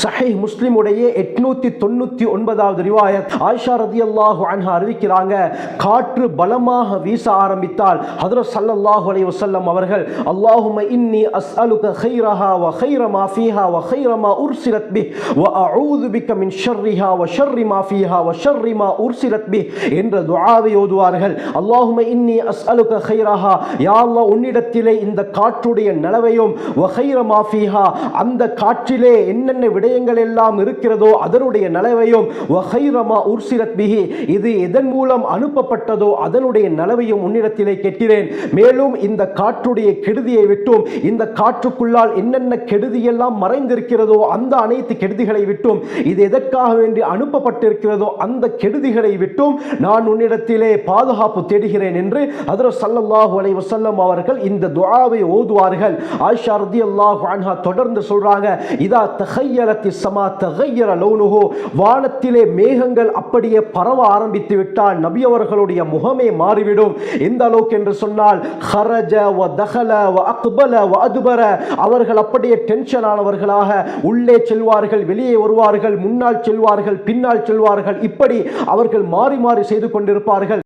சஹை முஸ்லிமுடைய எட்நூத்தி தொண்ணூத்தி ஒன்பதாவது ரிவாயத். ஆயிஷா ரதியல்லாஹு அன்ஹா அறிவிக்கிறாங்க காற்று பலமாக வீச ஆரம்பித்தால் ஹதரத் ஸல்லல்லாஹு அலி வசல்லம் அவர்கள் அல்லாஹும இன்னி அஸ்அலுக ஹைரஹா வ ஹைரமா ஃபீஹா வ ஹைரமா உர்சிலத் பி வ அஊது பிக்க மின் ஷர்ரிஹா வ ஷர்ரி மா ஃபீஹா வ ஷர்ரி மா உர்சிலத் பி என்ற துஆவை ஓதுவார்கள். அல்லாஹும இன்னி அஸ்அலுக ஹைரஹா யா அல்லாஹ் உன்னிடத்திலே இந்த காற்றுடைய நலவையும் வ ஹைரமா ஃபீஹா அந்த காற்றிலே என்னென்ன விடை விடயங்கள் எல்லாம் இருக்கிறதோ அதனுடைய நலவையும் பிஹி இது எதன் மூலம் அனுப்பப்பட்டதோ அதனுடைய நலவையும் உன்னிடத்திலே கேட்கிறேன். மேலும் இந்த காற்றுடைய கெடுதியை விட்டும் இந்த காற்றுக்குள்ளால் என்னென்ன கெடுதியெல்லாம் மறைந்திருக்கிறதோ அந்த அனைத்து கெடுதிகளை விட்டும் இது எதற்காக வேண்டி அனுப்பப்பட்டிருக்கிறதோ அந்த கெடுதிகளை விட்டும் நான் உன்னிடத்திலே பாதுகாப்பு தேடுகிறேன் என்று அதர் சல்லல்லாஹு அலை வசல்லம் அவர்கள் இந்த துவாவை ஓதுவார்கள். ஆயிஷா ரதி அல்லாஹ் தொடர்ந்து சொல்றாங்க இதா சமா தஹய்யர லௌனுஹு. வானத்திலே மேகங்கள் அப்படியே பரவ ஆரம்பித்து விட்டால் நபி அவர்களுடைய முகமே மாறிவிடும். எந்த அளவுக்கு என்று சொன்னால் ஹரஜ வ தஹல வ அக்பல வ அதுபர. அவர்கள் அப்படியே டென்ஷன் ஆனவர்களாக உள்ளே செல்வார்கள் வெளியே வருவார்கள் முன்னால் செல்வார்கள் பின்னால் செல்வார்கள். இப்படி அவர்கள் மாறி மாறி செய்து கொண்டிருப்பார்கள்.